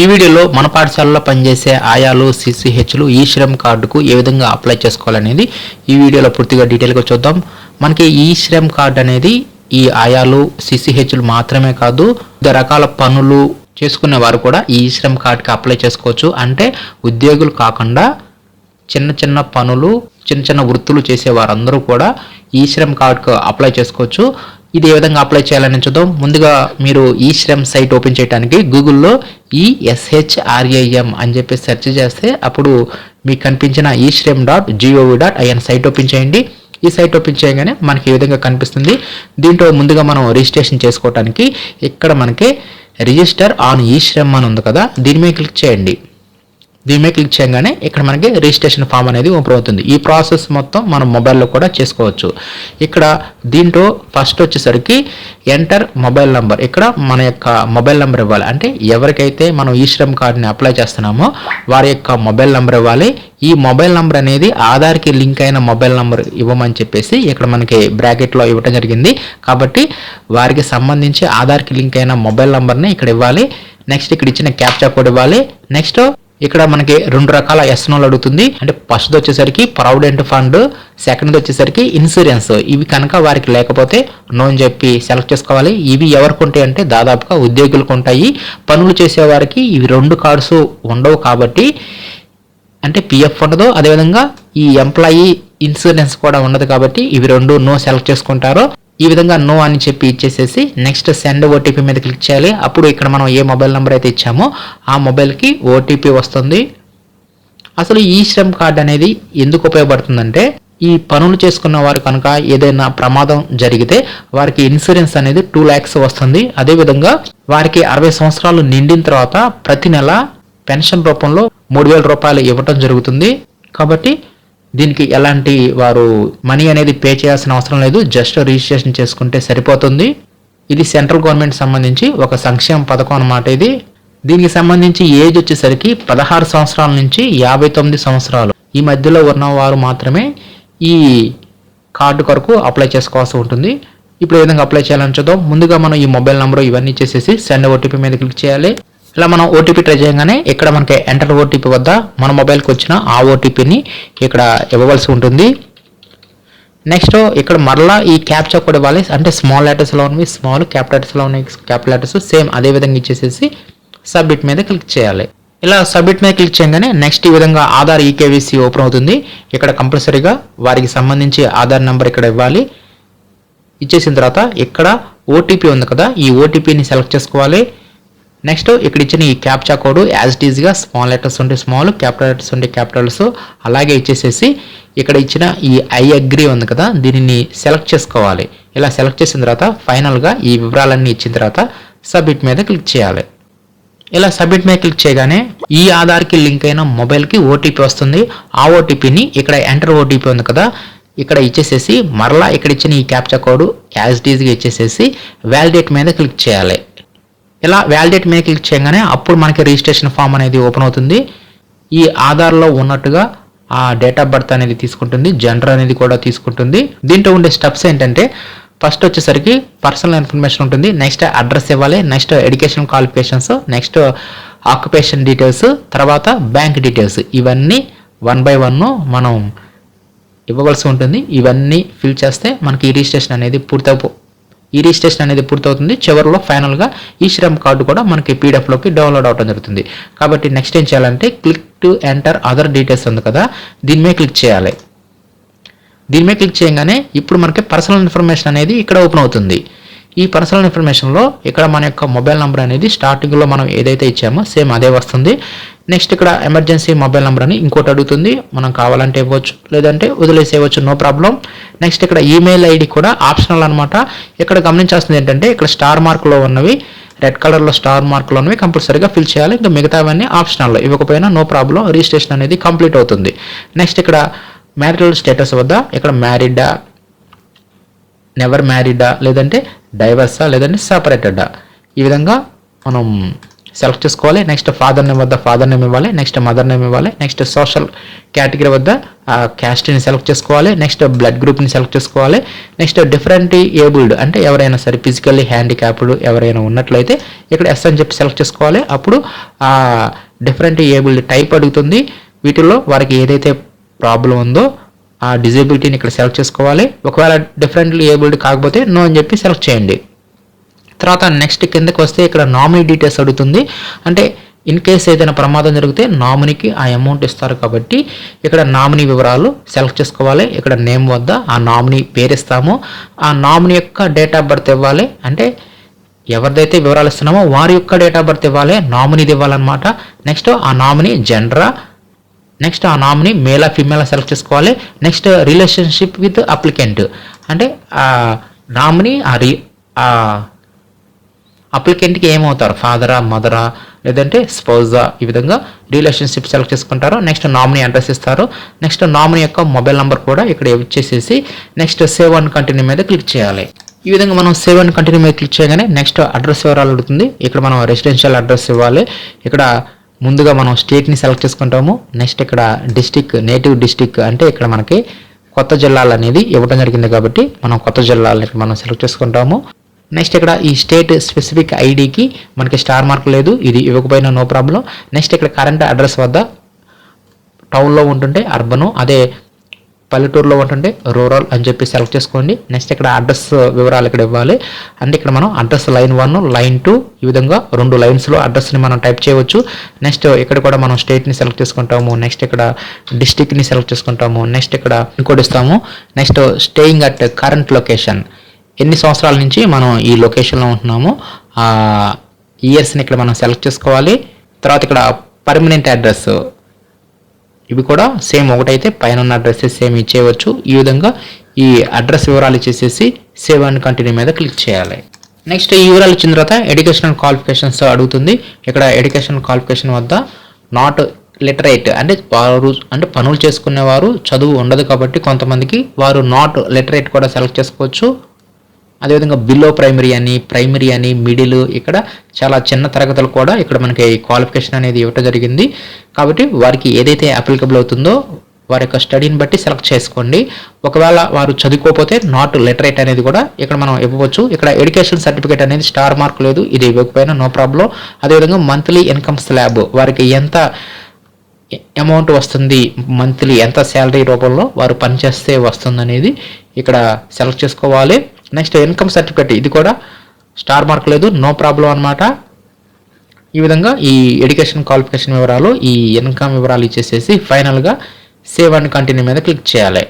ఈ వీడియోలో మన పాఠశాలలో పనిచేసే ఆయాలు సిసిహెచ్లు ఈ శ్రమ్ కార్డుకు ఏ విధంగా అప్లై చేసుకోవాలనేది ఈ వీడియోలో పూర్తిగా డీటెయిల్గా చూద్దాం. మనకి ఈ శ్రమ్ కార్డు అనేది ఈ ఆయాలు సిసిహెచ్లు మాత్రమే కాదు వివిధ రకాల పనులు చేసుకునే వారు కూడా ఈ శ్రమ్ కార్డుకి అప్లై చేసుకోవచ్చు. అంటే ఉద్యోగులు కాకుండా చిన్న చిన్న పనులు చిన్న చిన్న వృత్తులు చేసే వారందరూ కూడా ఈ శ్రమ్ కార్డుకు అప్లై చేసుకోవచ్చు. ఇది ఏ విధంగా అప్లై చేయాలని చూద్దాం. ముందుగా మీరు ఈ శ్రమ్ సైట్ ఓపెన్ చేయడానికి గూగుల్లో ఈఎస్హెచ్ఆర్ఏఎం అని చెప్పి సెర్చ్ చేస్తే అప్పుడు మీకు కనిపించిన ఈ Shram dot gov dot in site open చేయండి. ఈ సైట్ ఓపెన్ చేయగానే మనకి ఈ విధంగా కనిపిస్తుంది? దీంట్లో ముందుగా మనం రిజిస్ట్రేషన్ చేసుకోవడానికి ఇక్కడ మనకి రిజిస్టర్ ఆన్ ఈ శ్రమ్ అని ఉంది కదా. దీని మీద క్లిక్ చేయండి. దీని మీద క్లిక్ చేయగానే ఇక్కడ మనకి రిజిస్ట్రేషన్ ఫామ్ అనేది ఓపెన్ అవుతుంది. ఈ ప్రాసెస్ మొత్తం మనం మొబైల్లో కూడా చేసుకోవచ్చు. ఇక్కడ దీంట్లో ఫస్ట్ వచ్చేసరికి ఎంటర్ మొబైల్ నంబర్ ఇక్కడ మన యొక్క మొబైల్ నెంబర్ ఇవ్వాలి. అంటే ఎవరికైతే మనం ఈ శ్రమ్ కార్డుని అప్లై చేస్తున్నామో వారి యొక్క మొబైల్ నెంబర్ ఇవ్వాలి. ఈ మొబైల్ నెంబర్ అనేది ఆధార్కి లింక్ అయిన మొబైల్ నెంబర్ ఇవ్వమని చెప్పేసి ఇక్కడ మనకి బ్రాకెట్లో ఇవ్వటం జరిగింది. కాబట్టి వారికి సంబంధించి ఆధార్కి లింక్ అయిన మొబైల్ నెంబర్ని ఇక్కడ ఇవ్వాలి. నెక్స్ట్ ఇక్కడ ఇచ్చిన క్యాప్చా కోడ్ ఇవ్వాలి. నెక్స్ట్ ఇక్కడ మనకి రెండు రకాల ఎస్ఎన్ఓలు అడుగుతుంది. అంటే ఫస్ట్ వచ్చేసరికి ప్రావిడెంట్ ఫండ్ సెకండ్ వచ్చేసరికి ఇన్సూరెన్స్ ఇవి కనుక వారికి లేకపోతే నో అని చెప్పి సెలెక్ట్ చేసుకోవాలి. ఇవి ఎవరికి ఉంటాయి అంటే దాదాపుగా ఉద్యోగులకు ఉంటాయి. పనులు చేసేవారికి ఇవి రెండు కార్డ్స్ ఉండవు కాబట్టి అంటే పిఎఫ్ ఉండదు. అదేవిధంగా ఈ ఎంప్లాయీ ఇన్సూరెన్స్ కూడా ఉండదు కాబట్టి ఇవి రెండు నో సెలెక్ట్ చేసుకుంటారు. ఈ విధంగా నో అని చెప్పి ఇచ్చేసేసి నెక్స్ట్ సెండ్ ఓటీపీ మీద క్లిక్ చేయాలి. అప్పుడు ఇక్కడ మనం ఏ మొబైల్ నెంబర్ అయితే ఇచ్చామో ఆ మొబైల్కి ఓటీపీ వస్తుంది. అసలు ఈ శ్రమ్ కార్డ్ అనేది ఎందుకు ఉపయోగపడుతుందంటే ఈ పనులు చేసుకున్న వారు కనుక ఏదైనా ప్రమాదం జరిగితే వారికి ఇన్సూరెన్స్ అనేది టూ ల్యాక్స్ వస్తుంది. అదేవిధంగా వారికి అరవై సంవత్సరాలు నిండిన తర్వాత ప్రతి నెల పెన్షన్ రూపంలో మూడు వేల రూపాయలు ఇవ్వటం జరుగుతుంది. కాబట్టి దీనికి ఎలాంటి వారు మనీ అనేది పే చేయాల్సిన అవసరం లేదు. జస్ట్ రిజిస్ట్రేషన్ చేసుకుంటే సరిపోతుంది. ఇది సెంట్రల్ గవర్నమెంట్ సంబంధించి ఒక సంక్షేమ పథకం అన్నమాట ఇది. దీనికి సంబంధించి ఏజ్ వచ్చేసరికి పదహారు సంవత్సరాల నుంచి యాభై తొమ్మిది సంవత్సరాలు. ఈ మధ్యలో ఉన్న వారు మాత్రమే ఈ కార్డు కొరకు అప్లై చేసుకోవాల్సి ఉంటుంది. ఇప్పుడు ఏ విధంగా అప్లై చేయాలని చూద్దాం. ముందుగా మనం ఈ మొబైల్ నెంబర్ ఇవన్నీ చేసేసి సెండ్ ఓటీపీ మీద క్లిక్ చేయాలి. ఇలా మనం ఓటీపీ ట్రై చేయగానే ఇక్కడ మనకి ఎంటర్ ఓటీపీ వద్ద మన మొబైల్కి వచ్చిన ఆ ఓటీపీని ఇక్కడ ఇవ్వవలసి ఉంటుంది. నెక్స్ట్ ఇక్కడ మరలా ఈ క్యాప్చా కూడా ఇవ్వాలి. అంటే స్మాల్ లెటర్స్లో ఉన్నవి స్మాల్ క్యాప్ లెటర్స్లో ఉన్నాయి క్యాప్ లెటర్స్ సేమ్ అదే విధంగా ఇచ్చేసేసి సబ్మిట్ మీద క్లిక్ చేయాలి. ఇలా సబ్మిట్ మీద క్లిక్ చేయగానే నెక్స్ట్ ఈ విధంగా ఆధార్ ఈకేవీసీ ఓపెన్ అవుతుంది. ఇక్కడ కంపల్సరీగా వారికి సంబంధించి ఆధార్ నెంబర్ ఇక్కడ ఇవ్వాలి. ఇచ్చేసిన తర్వాత ఇక్కడ ఓటీపీ ఉంది కదా ఈ ఓటీపీని సెలెక్ట్ చేసుకోవాలి. నెక్స్ట్ ఇక్కడ ఇచ్చిన ఈ క్యాప్చా కోడ్ యాజ్ ఇట్ ఈజ్గా స్మాల్ లెటర్స్ ఉంటే స్మాల్ క్యాపిటల్ లెటర్స్ ఉంటే క్యాపిటల్స్ అలాగే ఇచ్చేసేసి ఇక్కడ ఇచ్చిన ఈ ఐ అగ్రి ఉంది కదా దీనిని సెలెక్ట్ చేసుకోవాలి. ఇలా సెలెక్ట్ చేసిన తర్వాత ఫైనల్గా ఈ వివరాలన్నీ ఇచ్చిన తర్వాత సబ్మిట్ మీద క్లిక్ చేయాలి. ఇలా సబ్మిట్ మీద క్లిక్ చేయగానే ఈ ఆధార్కి లింక్ అయిన మొబైల్కి ఓటీపీ వస్తుంది. ఆ ఓటీపీని ఇక్కడ ఎంటర్ ఓటీపీ ఉంది కదా ఇక్కడ ఇచ్చేసేసి మరలా ఇక్కడ ఇచ్చిన ఈ క్యాప్చా కోడ్ యాజ్ డీజ్గా ఇచ్చేసేసి వ్యాలిడేట్ మీద క్లిక్ చేయాలి. ఇలా వ్యాలిడేట్ మీద క్లిక్ చేయగానే అప్పుడు మనకి రిజిస్ట్రేషన్ ఫామ్ అనేది ఓపెన్ అవుతుంది. ఈ ఆధార్లో ఉన్నట్టుగా ఆ డేట్ ఆఫ్ బర్త్ అనేది తీసుకుంటుంది జెండర్ అనేది కూడా తీసుకుంటుంది. దీంట్లో ఉండే స్టెప్స్ ఏంటంటే ఫస్ట్ వచ్చేసరికి పర్సనల్ ఇన్ఫర్మేషన్ ఉంటుంది నెక్స్ట్ అడ్రస్ ఇవ్వాలి next education qualifications next occupation details తర్వాత బ్యాంక్ డీటెయిల్స్ ఇవన్నీ వన్ బై వన్ మనం ఇవ్వవలసి ఉంటుంది. ఇవన్నీ ఫిల్ చేస్తే మనకి ఈ రిజిస్ట్రేషన్ అనేది పూర్తి ఈ రిజిస్ట్రేషన్ అనేది పూర్తవుతుంది. చివరిలో ఫైనల్గా ఈ శ్రమ్ కార్డు కూడా మనకి పీడిఎఫ్లోకి డౌన్లోడ్ అవడం జరుగుతుంది. కాబట్టి నెక్స్ట్ ఏం చేయాలంటే click to enter other details ఉంది కదా దీని మీద క్లిక్ చేయాలి. దీని మీద క్లిక్ చేయగానే ఇప్పుడు మనకి పర్సనల్ ఇన్ఫర్మేషన్ అనేది ఇక్కడ ఓపెన్ అవుతుంది. ఈ పర్సనల్ ఇన్ఫర్మేషన్లో ఇక్కడ మన యొక్క మొబైల్ నెంబర్ అనేది స్టార్టింగ్లో మనం ఏదైతే ఇచ్చామో సేమ్ అదే వస్తుంది. నెక్స్ట్ ఇక్కడ ఎమర్జెన్సీ మొబైల్ నెంబర్ అని ఇంకోటి అడుగుతుంది. మనం కావాలంటే ఇవ్వచ్చు లేదంటే వదిలేసేయవచ్చు నో ప్రాబ్లం నెక్స్ట్ ఇక్కడ ఈమెయిల్ ఐడి కూడా ఆప్షనల్ అనమాట ఇక్కడ గమనించాల్సింది ఏంటంటే ఇక్కడ స్టార్ మార్క్లో ఉన్నవి రెడ్ కలర్లో స్టార్ మార్క్లో ఉన్నవి కంపల్సరీగా ఫిల్ చేయాలి. ఇంకా మిగతావన్నీ ఆప్షనల్ ఇవ్వకపోయినా నో ప్రాబ్లం రిజిస్ట్రేషన్ అనేది కంప్లీట్ అవుతుంది. నెక్స్ట్ ఇక్కడ మ్యారిటల్ స్టేటస్ వద్ద ఇక్కడ మ్యారీడా నెవర్ మ్యారీడా లేదంటే డైవర్సా లేదంటే సపరేటెడా ఈ విధంగా మనం సెలెక్ట్ చేసుకోవాలి. నెక్స్ట్ ఫాదర్ నేమ్ వద్ద ఫాదర్ నేమ్ ఇవ్వాలి. నెక్స్ట్ మదర్ నేమ్ ఇవ్వాలి. నెక్స్ట్ సోషల్ కేటగిరీ వద్ద క్యాస్ట్ని సెలెక్ట్ చేసుకోవాలి. నెక్స్ట్ బ్లడ్ గ్రూప్ని సెలెక్ట్ చేసుకోవాలి. నెక్స్ట్ డిఫరెంట్ ఏబుల్డ్ అంటే ఎవరైనా సరే ఫిజికల్లీ హ్యాండిక్యాప్డ్ ఎవరైనా ఉన్నట్లయితే ఇక్కడ ఎస్ అని చెప్పి సెలెక్ట్ చేసుకోవాలి. అప్పుడు ఆ డిఫరెంట్ ఏబుల్డ్ టైప్ అడుగుతుంది. వీటిల్లో వారికి ఏదైతే ప్రాబ్లం ఉందో ఆ డిజేబిలిటీని ఇక్కడ సెలెక్ట్ చేసుకోవాలి. ఒకవేళ డిఫరెంట్లీ ఏబుల్డ్ కాకపోతే నో అని చెప్పి సెలెక్ట్ చేయండి. తర్వాత నెక్స్ట్ కిందకి వస్తే ఇక్కడ నామినీ డీటెయిల్స్ అడుగుతుంది. అంటే ఇన్ కేస్ ఏదైనా ప్రమాదం జరిగితే నామినీకి ఆ అమౌంట్ ఇస్తారు కాబట్టి ఇక్కడ నామినీ వివరాలు సెలెక్ట్ చేసుకోవాలి. ఇక్కడ నేమ్ వద్ద ఆ నామినీ పేరు ఇస్తాము. ఆ నామినీ యొక్క డేట్ ఆఫ్ బర్త్ ఇవ్వాలి. అంటే ఎవరిదైతే వివరాలు ఇస్తున్నామో వారి యొక్క డేట్ ఆఫ్ బర్త్ ఇవ్వాలి. నామినీది ఇవ్వాలన్నమాట. నెక్స్ట్ ఆ నామినీ జెండరా నెక్స్ట్ ఆ నామినీ మేలా ఫిమేలా సెలెక్ట్ చేసుకోవాలి. నెక్స్ట్ రిలేషన్షిప్ విత్ అప్లికెంట్ అంటే ఆ నామినీ ఆ రి ఆ అప్లికెంట్కి ఏమవుతారు? ఫాదరా మదరా లేదంటే స్పౌజా ఈ విధంగా రిలేషన్షిప్ సెలెక్ట్ చేసుకుంటారు. నెక్స్ట్ నామినీ అడ్రస్ ఇస్తారు. నెక్స్ట్ నామినీ యొక్క మొబైల్ నెంబర్ కూడా ఇక్కడ ఇచ్చేసేసి నెక్స్ట్ సేవ్ అండ్ కంటిన్యూ మీద క్లిక్ చేయాలి. ఈ విధంగా మనం సేవ్ అండ్ కంటిన్యూ మీద క్లిక్ చేయగానే నెక్స్ట్ అడ్రస్ వివరాలు అడుగుతుంది? ఇక్కడ మనం రెసిడెన్షియల్ అడ్రస్ ఇవ్వాలి. ఇక్కడ ముందుగా మనం స్టేట్ని సెలెక్ట్ చేసుకుంటాము. నెక్స్ట్ ఇక్కడ డిస్టిక్ నేటివ్ డిస్టిక్ అంటే ఇక్కడ మనకి కొత్త జిల్లాలు అనేది ఇవ్వడం జరిగింది కాబట్టి మనం కొత్త జిల్లాలని మనం సెలెక్ట్ చేసుకుంటాము. నెక్స్ట్ ఇక్కడ ఈ స్టేట్ స్పెసిఫిక్ ఐడికి మనకి స్టార్ మార్క్ లేదు. ఇది ఇవ్వకపోయినా నో ప్రాబ్లం నెక్స్ట్ ఇక్కడ కరెంట్ అడ్రస్ వద్ద టౌన్లో ఉంటుంటే అర్బను అదే పల్లెటూరులో ఉంటుంటే రూరల్ అని చెప్పి సెలెక్ట్ చేసుకోండి. నెక్స్ట్ ఇక్కడ అడ్రస్ వివరాలు ఇక్కడ ఇవ్వాలి. అంటే ఇక్కడ మనం address line one line two ఈ విధంగా రెండు లైన్స్లో అడ్రస్ని మనం టైప్ చేయవచ్చు. నెక్స్ట్ ఇక్కడ కూడా మనం స్టేట్ని సెలెక్ట్ చేసుకుంటాము. నెక్స్ట్ ఇక్కడ డిస్టిక్ని సెలెక్ట్ చేసుకుంటాము. నెక్స్ట్ ఇక్కడ ఇంకోటి ఇస్తాము. Next staying at current location ఎన్ని సంవత్సరాల నుంచి మనం ఈ లొకేషన్లో ఉంటున్నాము? ఇయర్స్ని ఇక్కడ మనం సెలెక్ట్ చేసుకోవాలి. తర్వాత ఇక్కడ పర్మనెంట్ అడ్రస్ ఇవి కూడా సేమ్ ఒకటైతే పైన ఉన్న అడ్రస్సెస్ సేమ్ ఇచ్చేయవచ్చు. ఈ విధంగా ఈ అడ్రస్ వివరాలు ఇచ్చేసేసి సేవ్ అండ్ కంటిన్యూ మీద క్లిక్ చేయాలి. నెక్స్ట్ ఈ వివరాలు ఇచ్చిన తర్వాత ఎడ్యుకేషనల్ క్వాలిఫికేషన్స్ అడుగుతుంది. ఇక్కడ ఎడ్యుకేషన్ క్వాలిఫికేషన్ వద్ద నాట్ లిటరేట్ అంటే వారు అంటే పనులు చేసుకునేవారు చదువు ఉండదు కాబట్టి కొంతమందికి వారు నాట్ లిటరేట్ కూడా సెలెక్ట్ చేసుకోవచ్చు. అదేవిధంగా బిలో ప్రైమరీ అని ప్రైమరీ అని మిడిల్ ఇక్కడ చాలా చిన్న తరగతులు కూడా ఇక్కడ మనకి క్వాలిఫికేషన్ అనేది ఇవ్వటం జరిగింది. కాబట్టి వారికి ఏదైతే అప్లికబుల్ అవుతుందో వారి యొక్క స్టడీని బట్టి సెలెక్ట్ చేసుకోండి. ఒకవేళ వారు చదువుకోకపోతే నాట్ లిటరేట్ అనేది కూడా ఇక్కడ మనం ఇవ్వవచ్చు. ఇక్కడ ఎడ్యుకేషన్ సర్టిఫికేట్ అనేది స్టార్ మార్క్ లేదు ఇది ఇవ్వకపోయినా నో ప్రాబ్లం అదేవిధంగా మంత్లీ ఇన్కమ్ స్లాబ్ వారికి ఎంత అమౌంట్ వస్తుంది మంత్లీ ఎంత శాలరీ రూపంలో వారు పనిచేస్తే వస్తుంది అనేది ఇక్కడ సెలెక్ట్ చేసుకోవాలి. నెక్స్ట్ ఇన్కమ్ సర్టిఫికేట్ ఇది కూడా స్టార్ మార్క్ లేదు నో ప్రాబ్లం అనమాట ఈ విధంగా ఈ ఎడ్యుకేషన్ క్వాలిఫికేషన్ వివరాలు ఈ ఇన్కమ్ వివరాలు ఇచ్చేసేసి ఫైనల్గా సేవ్ అండ్ కంటిన్యూ మీద క్లిక్ చేయాలి.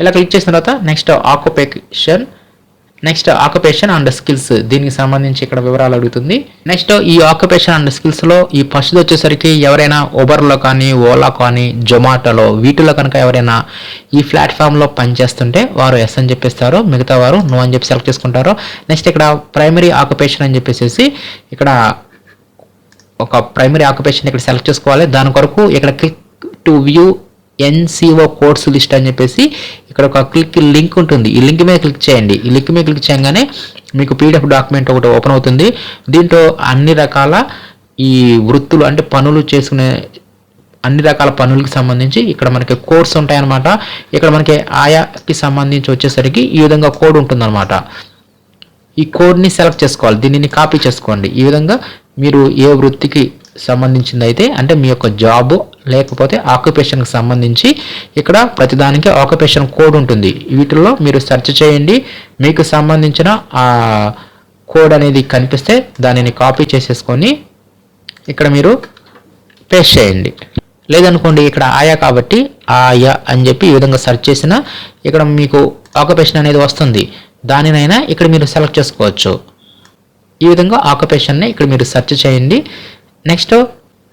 ఇలా క్లిక్ చేసిన తర్వాత next occupation next occupation and skills దీనికి సంబంధించి ఇక్కడ వివరాలు అడుగుతుంది. నెక్స్ట్ ఈ ఆక్యుపేషన్ అండ్ స్కిల్స్లో ఈ ఫస్ట్ వచ్చేసరికి ఎవరైనా ఉబర్లో కానీ ఓలా కానీ జొమాటోలో వీటిలో కనుక ఎవరైనా ఈ ప్లాట్ఫామ్లో పనిచేస్తుంటే వారు ఎస్ అని చెప్పిస్తారు. మిగతా వారు నో అని చెప్పి సెలెక్ట్ చేసుకుంటారు. నెక్స్ట్ ఇక్కడ ప్రైమరీ ఆక్యుపేషన్ అని చెప్పేసి ఇక్కడ ఒక ప్రైమరీ ఆక్యుపేషన్ ఇక్కడ సెలెక్ట్ చేసుకోవాలి. దాని కొరకు ఇక్కడ click to view NCO course list అని చెప్పేసి ఇక్కడ ఒక క్లిక్ లింక్ ఉంటుంది. ఈ లింక్ మీద క్లిక్ చేయండి. ఈ లింక్ మీద క్లిక్ చేయగానే మీకు పీడిఎఫ్ డాక్యుమెంట్ ఒకటి ఓపెన్ అవుతుంది. దీంట్లో అన్ని రకాల ఈ వృత్తులు అంటే పనులు చేసుకునే అన్ని రకాల పనులకు సంబంధించి ఇక్కడ మనకి కోర్స్ ఉంటాయన్నమాట. ఇక్కడ మనకి ఆయాకి సంబంధించి వచ్చేసరికి ఈ విధంగా కోడ్ ఉంటుందన్నమాట. ఈ కోడ్ని సెలెక్ట్ చేసుకోవాలి. దీనిని కాపీ చేసుకోండి. ఈ విధంగా మీరు ఏ వృత్తికి సంబంధించింది అయితే అంటే మీ యొక్క జాబ్ లేకపోతే ఆక్యుపేషన్కి సంబంధించి ఇక్కడ ప్రతిదానికి ఆక్యుపేషన్ కోడ్ ఉంటుంది. వీటిల్లో మీరు సెర్చ్ చేయండి. మీకు సంబంధించిన ఆ కోడ్ అనేది కనిపిస్తే దానిని కాపీ చేసేసుకొని ఇక్కడ మీరు పేస్ట్ చేయండి. లేదనుకోండి ఇక్కడ ఆయా కాబట్టి ఆయా అని చెప్పి ఈ విధంగా సెర్చ్ చేసిన ఇక్కడ మీకు ఆక్యుపేషన్ అనేది వస్తుంది. దానినైనా ఇక్కడ మీరు సెలెక్ట్ చేసుకోవచ్చు. ఈ విధంగా ఆక్యుపేషన్ని ఇక్కడ మీరు సెర్చ్ చేయండి. నెక్స్ట్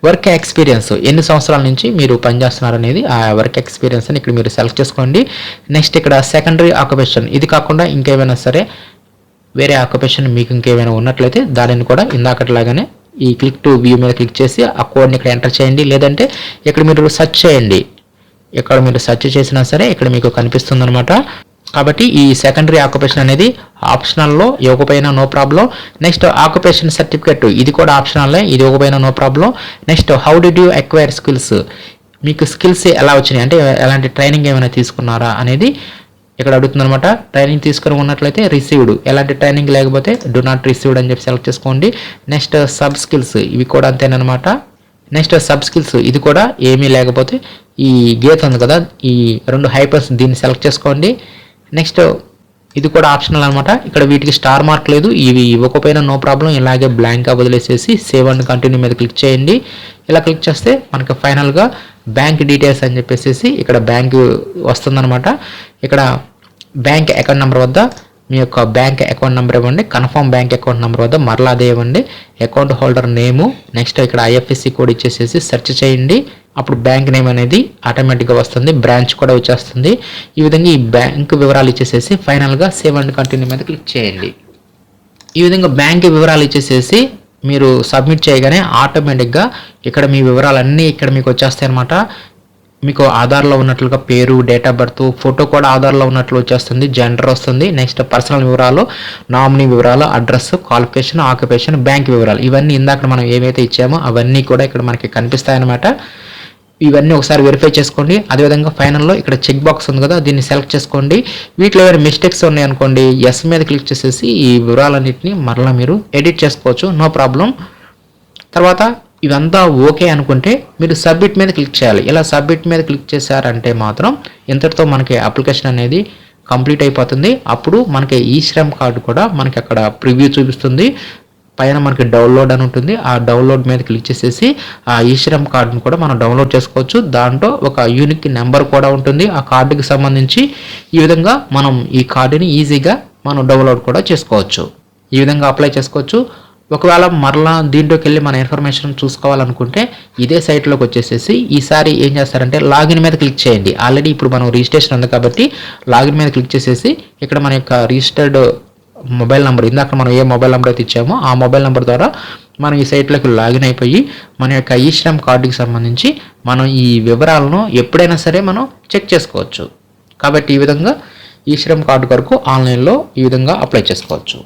వర్క్ ఎక్స్పీరియన్స్ ఎన్ని సంవత్సరాల నుంచి మీరు పనిచేస్తున్నారు అనేది ఆ వర్క్ ఎక్స్పీరియన్స్ అని ఇక్కడ మీరు సెలెక్ట్ చేసుకోండి. నెక్స్ట్ ఇక్కడ సెకండరీ ఆక్యుపేషన్ ఇది కాకుండా ఇంకేమైనా సరే వేరే ఆక్యుపేషన్ మీకు ఇంకేమైనా ఉన్నట్లయితే దానిని కూడా ఇందాకట్లాగానే ఈ క్లిక్ టు వ్యూ మీద క్లిక్ చేసి ఆ కోడ్ని ఇక్కడ ఎంటర్ చేయండి. లేదంటే ఇక్కడ మీరు సెర్చ్ చేయండి. ఇక్కడ మీరు సెర్చ్ చేసినా సరే ఇక్కడ మీకు కనిపిస్తుంది అనమాట కాబట్టి ఈ సెకండరీ ఆక్యుపేషన్ అనేది ఆప్షనల్లో ఇవ్వకపోయినా no problem next occupation certificate ఇది కూడా ఆప్షనల్లే ఇది ఇవ్వకపోయినా no problem next how did you acquire skills మీకు స్కిల్స్ ఎలా వచ్చినాయి? అంటే ఎలాంటి ట్రైనింగ్ ఏమైనా తీసుకున్నారా అనేది ఇక్కడ అడుగుతుందనమాట ట్రైనింగ్ తీసుకుని ఉన్నట్లయితే రిసీవ్డ్ ఎలాంటి ట్రైనింగ్ లేకపోతే డు నాట్ రిసీవ్డ్ అని చెప్పి సెలెక్ట్ చేసుకోండి. నెక్స్ట్ సబ్ స్కిల్స్ ఇవి కూడా అంతేనమాట నెక్స్ట్ సబ్ స్కిల్స్ ఇది కూడా ఏమీ లేకపోతే ఈ గీత ఉంది కదా ఈ రెండు హైపర్స్ దీన్ని సెలెక్ట్ చేసుకోండి. నెక్స్ట్ ఇది కూడా ఆప్షనల్ అనమాట ఇక్కడ వీటికి స్టార్ మార్క్ లేదు. ఇవి ఇవ్వకపోయినా నో ప్రాబ్లం. ఇలాగే బ్లాంక్గా వదిలేసేసి సేవ్ అండ్ కంటిన్యూ మీద క్లిక్ చేయండి. ఇలా క్లిక్ చేస్తే మనకి ఫైనల్గా బ్యాంక్ డీటెయిల్స్ అని చెప్పేసి ఇక్కడ బ్యాంక్ వస్తుందన్నమాట. ఇక్కడ బ్యాంక్ అకౌంట్ నెంబర్ వద్ద మీ యొక్క బ్యాంక్ అకౌంట్ నెంబర్ ఇవ్వండి. కన్ఫర్మ్ బ్యాంక్ అకౌంట్ నెంబర్ వద్ద మరలా అదే ఇవ్వండి. అకౌంట్ హోల్డర్ నేము నెక్స్ట్ ఇక్కడ ఐఎఫ్ఎస్సి కోడ్ ఇచ్చేసేసి సెర్చ్ చేయండి. అప్పుడు బ్యాంక్ నేమ్ అనేది ఆటోమేటిక్గా వస్తుంది బ్రాంచ్ కూడా వచ్చేస్తుంది. ఈ విధంగా ఈ బ్యాంక్ వివరాలు ఇచ్చేసేసి ఫైనల్గా సేవ్ అండ్ కంటిన్యూ మీద క్లిక్ చేయండి. ఈ విధంగా బ్యాంక్ వివరాలు ఇచ్చేసేసి మీరు సబ్మిట్ చేయగానే ఆటోమేటిక్గా ఇక్కడ మీ వివరాలన్నీ ఇక్కడ మీకు వచ్చేస్తాయి అనమాట మీకు ఆధార్లో ఉన్నట్లుగా పేరు డేట్ ఆఫ్ బర్త్ ఫోటో కూడా ఆధార్లో ఉన్నట్లు వచ్చేస్తుంది జెండర్ వస్తుంది నెక్స్ట్ పర్సనల్ వివరాలు నామినీ వివరాలు అడ్రస్ క్వాలిఫికేషన్ ఆక్యుపేషన్ బ్యాంక్ వివరాలు. ఇవన్నీ ఇందాక మనం ఏవైతే ఇచ్చామో అవన్నీ కూడా ఇక్కడ మనకి కనిపిస్తాయి అనమాట ఇవన్నీ ఒకసారి వెరిఫై చేసుకోండి. అదేవిధంగా ఫైనల్లో ఇక్కడ చెక్ బాక్స్ ఉంది కదా దీన్ని సెలెక్ట్ చేసుకోండి. వీటిలో ఏమైనా మిస్టేక్స్ ఉన్నాయనుకోండి ఎస్ మీద క్లిక్ చేసేసి ఈ వివరాలన్నింటినీ మరలా మీరు ఎడిట్ చేసుకోవచ్చు. నో ప్రాబ్లం తర్వాత ఇవంతా ఓకే అనుకుంటే మీరు సబ్మిట్ మీద క్లిక్ చేయాలి. ఇలా సబ్మిట్ మీద క్లిక్ చేశారంటే మాత్రం ఇంతటితో మనకి అప్లికేషన్ అనేది కంప్లీట్ అయిపోతుంది. అప్పుడు మనకి ఈ శ్రమ్ కార్డు కూడా మనకి అక్కడ ప్రివ్యూ చూపిస్తుంది. పైన మనకి డౌన్లోడ్ అని ఉంటుంది. ఆ డౌన్లోడ్ మీద క్లిక్ చేసేసి ఆ ఈ కార్డును కూడా మనం డౌన్లోడ్ చేసుకోవచ్చు. దాంట్లో ఒక యూనిక్ నెంబర్ కూడా ఉంటుంది. ఆ కార్డుకి సంబంధించి ఈ విధంగా మనం ఈ కార్డుని ఈజీగా మనం డౌన్లోడ్ కూడా చేసుకోవచ్చు. ఈ విధంగా అప్లై చేసుకోవచ్చు. ఒకవేళ మరలా దీంట్లోకి వెళ్ళి మన ఇన్ఫర్మేషన్ చూసుకోవాలనుకుంటే ఇదే సైట్లోకి వచ్చేసేసి ఈసారి ఏం చేస్తారంటే లాగిన్ మీద క్లిక్ చేయండి. ఆల్రెడీ ఇప్పుడు మనం రిజిస్ట్రేషన్ ఉంది కాబట్టి లాగిన్ మీద క్లిక్ చేసేసి ఇక్కడ మన యొక్క రిజిస్టర్డ్ మొబైల్ నెంబర్ ఇందాక మనం ఏ మొబైల్ నెంబర్ అయితే ఇచ్చామో ఆ మొబైల్ నెంబర్ ద్వారా మనం ఈ సైట్లోకి లాగిన్ అయిపోయి మన యొక్క ఈ శ్రమ్ కార్డుకి సంబంధించి మనం ఈ వివరాలను ఎప్పుడైనా సరే మనం చెక్ చేసుకోవచ్చు. కాబట్టి ఈ విధంగా ఈ శ్రమ్ కార్డు కొరకు ఆన్లైన్లో ఈ విధంగా అప్లై చేసుకోవచ్చు.